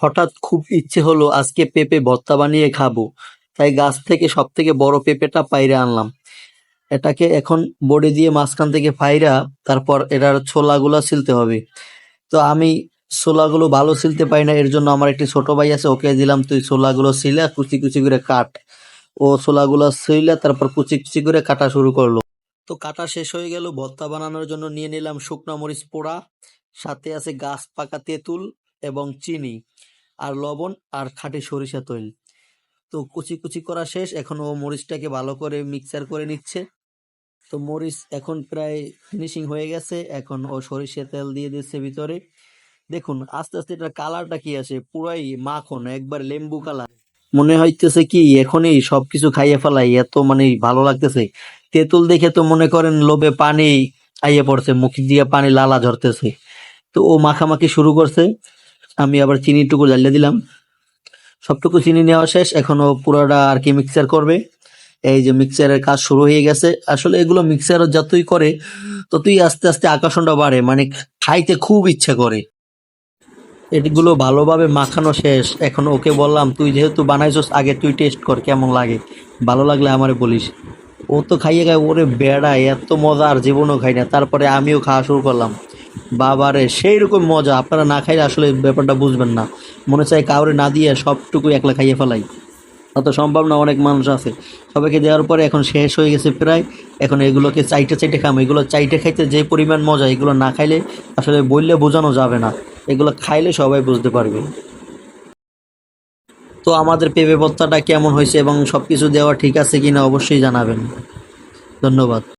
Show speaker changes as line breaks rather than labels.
হঠাৎ খুব ইচ্ছে হলো আজকে পেঁপে ভর্তা বানিয়ে খাব। তাই গাছ থেকে সব থেকে বড় পেঁপেটা পাইরে আনলাম। এটাকে এখন বডি দিয়ে মাঝখান থেকে ফাইরা তারপর এটার ছোলাগুলো ছিলতে হবে। তো আমি ছোলাগুলো ভালো ছিলতে পারি না, এর জন্য আমার একটি ছোট ভাই আছে, ওকে দিলাম, তুই ছোলাগুলো ছিলে কুচি কুচি করে কাট। ও ছোলাগুলো ছিলে তারপর কুচি কুচি করে কাটা শুরু করল। তো কাটা শেষ হয়ে গেল, ভর্তা বানানোর জন্য নিয়ে নিলাম শুকনো মরিচ পোড়া, সাথে আছে গাছ পাকা তেঁতুল এবং চিনি, আর লবণ, আর খাঁটি সরিষা তৈল। তো কুচি কুচি করা শেষ, এখন ও মরিচটাকে ভালো করে মিক্সার করে নিচ্ছে। তো মরিচ এখন প্রায় ফিনিশিং হয়ে গেছে, এখন ও সরিষা তেল দিয়ে দিচ্ছে ভিতরে। দেখুন, আস্তে আস্তে এটার কালারটা কি আসে, পুরাই মাখন, একবার লেম্বু কালার। মনে হইতেছে কি, এখনই সবকিছু খাইয়ে ফেলাই, এত মানে ভালো লাগতেছে। তেঁতুল দেখে তো মনে করেন লোভে পানি আইয়ে পড়ছে, মুখ দিয়ে পানি লালা ঝরতেছে। তো ও মাখামাখি শুরু করছে। আমি আবার চিনিটুকু জ্বালিয়ে দিলাম। সবটুকু চিনি নেওয়া শেষ, এখনও পুরোটা আর কি মিক্সার করবে। এই যে মিক্সারের কাজ শুরু হয়ে গেছে। আসলে এগুলো মিক্সার যতই করে, ততই আস্তে আস্তে আকর্ষণটা বাড়ে মানে খাইতে খুব ইচ্ছা করে। এগুলো ভালোভাবে মাখানো শেষ। এখন ওকে বললাম, তুই যেহেতু বানাইছস, আগে তুই টেস্ট কর, কেমন লাগে? ভালো লাগলে আমারে বলিস। ও তো খাইয়ে খায় ওরে বেড়ায় এত মজা আর জীবনও খাই না। তারপরে আমিও খাওয়া শুরু করলাম। বাবারে সেই রকম মজা। আপনারা না খাইলে আসলে ব্যাপারটা বুঝবেন না। মনে চায় কাউরে না দিয়ে সবটুকু একলা খাইয়ে ফেলাই। অত সম্ভব না, অনেক মানুষ আছে। সবাইকে দেওয়ার পরে এখন শেষ হয়ে গেছে প্রায়। এখন এগুলোকে চাইটে চাইটে খাম। এগুলো চাইটে খাইতে যে পরিমাণ মজা, এগুলো না খাইলে আসলে বললে বোঝানো যাবে না। এগুলো খাইলে সবাই বুঝতে পারবে। তো আমাদের পেঁপে ভর্তাটা কেমন হয়েছে এবং সবকিছু দেওয়া ঠিক আছে কিনা অবশ্যই জানাবেন। ধন্যবাদ।